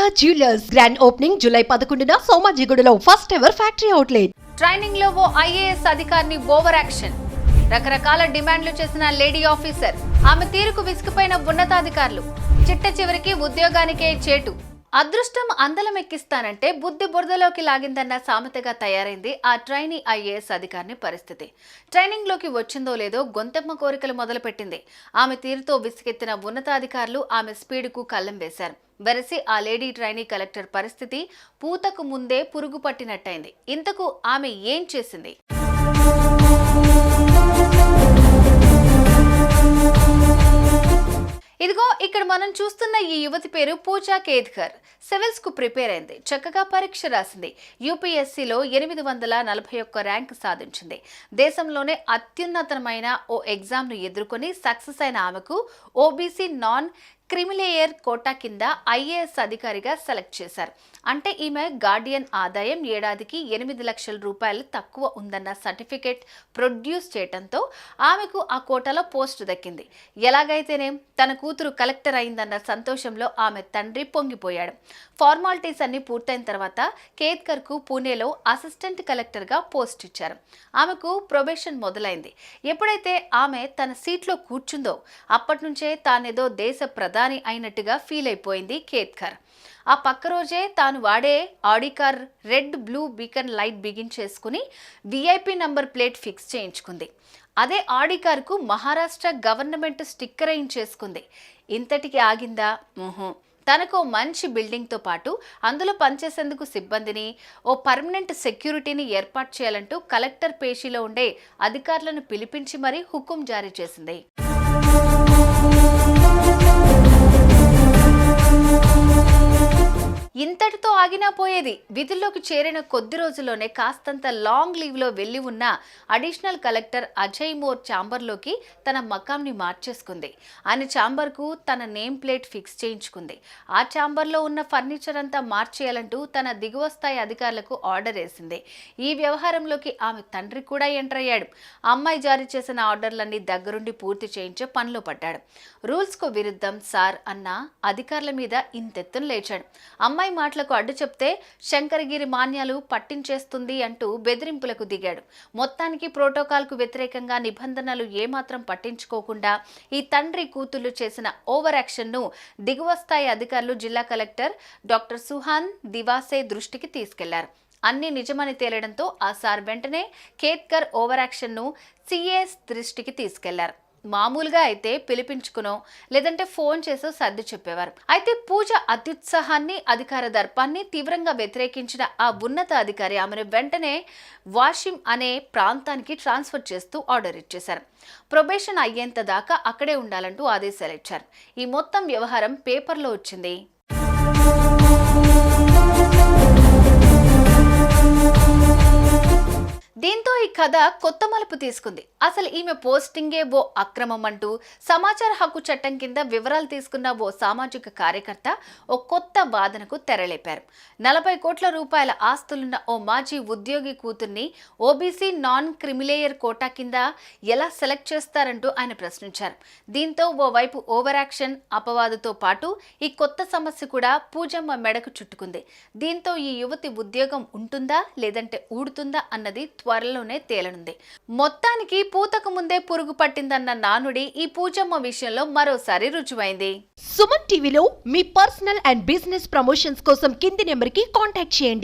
Sharada jewellers grand opening July పదకొండున సోమాజిగూడలో first ever factory outlet ట్రైనింగ్లో ఓ ఐఏఎస్ అధికారిని ఓవర్ యాక్షన్. రకరకాల డిమాండ్లు చేసిన లేడీ ఆఫీసర్. ఆమె తీరుకు విసిగిపోయిన ఉన్నతాధికారులు. చిట్ట చివరికి ఉద్యోగానికే చేటు. అదృష్టం అందలం ఎక్కిస్తానంటే బుద్ధి బురదలోకి లాగిందన్న సామెతగా తయారైంది ఆ ట్రైనీ ఐఏఎస్ అధికారిని పరిస్థితి. ట్రైనింగ్లోకి వచ్చిందో లేదో గొంతెమ్మ కోరికలు మొదలుపెట్టింది. ఆమె తీరుతో విసిగెత్తిన ఉన్నతాధికారులు ఆమె స్పీడ్కు కళ్ళం వేశారు. వెరసి ఆ లేడీ ట్రైనీ కలెక్టర్ పరిస్థితి పూతకు ముందే పురుగు పట్టినట్టయింది. ఇంతకు ఆమె ఏం చేసింది? మనం చూస్తున్న ఈ యువతి పేరు పూజా కేద్కర్. సివిల్స్కు ప్రిపేర్ అయింది. చక్కగా పరీక్ష రాసింది. యూపీఎస్సీలో ఎనిమిది వందల నలభై ఒక్క ర్యాంక్ సాధించింది. దేశంలోనే అత్యున్నతమైన ఓ ఎగ్జామ్ను ఎదుర్కొని సక్సెస్ అయిన ఆమెకు OBC non creamy layer quota కింద ఐఏఎస్ అధికారిగా సెలెక్ట్ చేశారు. అంటే ఈమె గార్డియన్ ఆదాయం ఏడాదికి ఎనిమిది లక్షల రూపాయలు తక్కువ ఉందన్న సర్టిఫికేట్ ప్రొడ్యూస్ చేయడంతో ఆమెకు ఆ కోటాలో పోస్ట్ దక్కింది. ఎలాగైతేనే తన కూతురు కలెక్టర్ అయిందన్న సంతోషంలో ఆమె తండ్రి పొంగిపోయాడు. ఫార్మాలిటీస్ అన్ని పూర్తయిన తర్వాత కేత్కర్కు పూణేలో అసిస్టెంట్ కలెక్టర్గా పోస్ట్ ఇచ్చారు. ఆమెకు ప్రొబేషన్ మొదలైంది. ఎప్పుడైతే ఆమె తన సీట్లో కూర్చుందో అప్పటి నుంచే తానేదో దేశ ప్రధాన అయినట్టుగా ఫీల్ అయిపోయింది కేత్కర్. ఆ పక్క రోజే తాను వాడే Audi car red blue beacon light బిగించేసుకుని VIP number plate fix చేయించుకుంది. అదే ఆడికార్కు మహారాష్ట్ర గవర్నమెంట్ స్టిక్కర్ చేసుకుంది. ఇంతటికి ఆగిందా? ఊహు. తనకు ఓ మంచి బిల్డింగ్తో పాటు అందులో పనిచేసేందుకు సిబ్బందిని ఓ పర్మనెంట్ సెక్యూరిటీని ఏర్పాటు చేయాలంటూ కలెక్టర్ పేషీలో ఉండే అధికారులను పిలిపించి మరీ హుకుం జారీ చేసింది. ఇంతటితో ఆగినా పోయేది. విధుల్లోకి చేరిన కొద్ది రోజుల్లోనే కాస్తంత లాంగ్ లీవ్లో వెళ్ళి ఉన్న అడిషనల్ కలెక్టర్ అజయ్ మోర్ ఛాంబర్లోకి తన మకాంని మార్చేసుకుంది. ఆయన ఛాంబర్కు తన నేమ్ ప్లేట్ ఫిక్స్ చేయించుకుంది. ఆ ఛాంబర్లో ఉన్న ఫర్నిచర్ అంతా మార్చేయాలంటూ తన దిగువ స్థాయి అధికారులకు ఆర్డర్ వేసింది. ఈ వ్యవహారంలోకి ఆమె తండ్రి కూడా ఎంటర్ అయ్యాడు. అమ్మాయి జారీ చేసిన ఆర్డర్లన్నీ దగ్గరుండి పూర్తి చేయించే పనిలో పడ్డాడు. రూల్స్కు విరుద్ధం సార్ అన్న అధికారుల మీద ఇంతెత్తున లేచాడు. అమ్మాయి మాటలకు అడ్డు చెప్తే శంకరగిరి మాన్యాలు పట్టించేస్తుంది అంటూ బెదిరింపులకు దిగాడు. మొత్తానికి ప్రోటోకాల్కు వ్యతిరేకంగా నిబంధనలు ఏమాత్రం పట్టించుకోకుండా ఈ తండ్రి కూతుళ్ళు చేసిన ఓవర్ యాక్షన్ను దిగువ స్థాయి అధికారులు జిల్లా కలెక్టర్ డాక్టర్ సుహాన్ దివాసే దృష్టికి తీసుకెళ్ళారు. అన్ని నిజమని తేలడంతో ఆ సార్ వెంటనే కేత్కర్ ఓవర్ యాక్షన్ను సిఏఎస్ దృష్టికి తీసుకెళ్ళారు. మామూలుగా అయితే పిలిపించుకునో లేదంటే ఫోన్ చేసో సర్ది చెప్పేవారు. అయితే పూజ అత్యుత్సాహాన్ని అధికార దర్పాన్ని తీవ్రంగా వ్యతిరేకించిన ఆ ఉన్నత అధికారి ఆమెను వెంటనే వాషిం అనే ప్రాంతానికి ట్రాన్స్ఫర్ చేస్తూ ఆర్డర్ ఇచ్చేశారు. ప్రొబేషన్ అయ్యేంత దాకా అక్కడే ఉండాలంటూ ఆదేశాలు ఇచ్చారు. ఈ మొత్తం వ్యవహారం పేపర్లో వచ్చింది. కథ కొత్త మలుపు తీసుకుంది. అసలు ఈమె పోస్టింగే ఓ అక్రమం అంటూ సమాచార హక్కు చట్టం కింద వివరాలు తీసుకున్న ఓ సామాజిక కార్యకర్త ఓ కొత్త వాదనకు తెరలేపారు. నలభై కోట్ల రూపాయల ఆస్తులున్న ఓ మాజీ ఉద్యోగి కూతుర్ని ఓబీసీ నాన్ క్రిమిలేయర్ కోటా కింద ఎలా సెలెక్ట్ చేస్తారంటూ ఆయన ప్రశ్నించారు. దీంతో ఓ వైపు ఓవర్ యాక్షన్ అపవాదుతో పాటు ఈ కొత్త సమస్య కూడా పూజమ్మ మెడకు చుట్టుకుంది. దీంతో ఈ యువతి ఉద్యోగం ఉంటుందా లేదంటే ఊడుతుందా అన్నది త్వరలోనే తేలనుంది. మొత్తానికి పూతకు ముందే పురుగు పట్టిందన్న నానుడి ఈ పూజమ్మ విషయంలో మరోసారి రుజువైంది. సుమన్ టీవీలో మీ పర్సనల్ అండ్ బిజినెస్ ప్రమోషన్స్ కోసం కింది నెంబర్కి కాంటాక్ట్ చేయండి.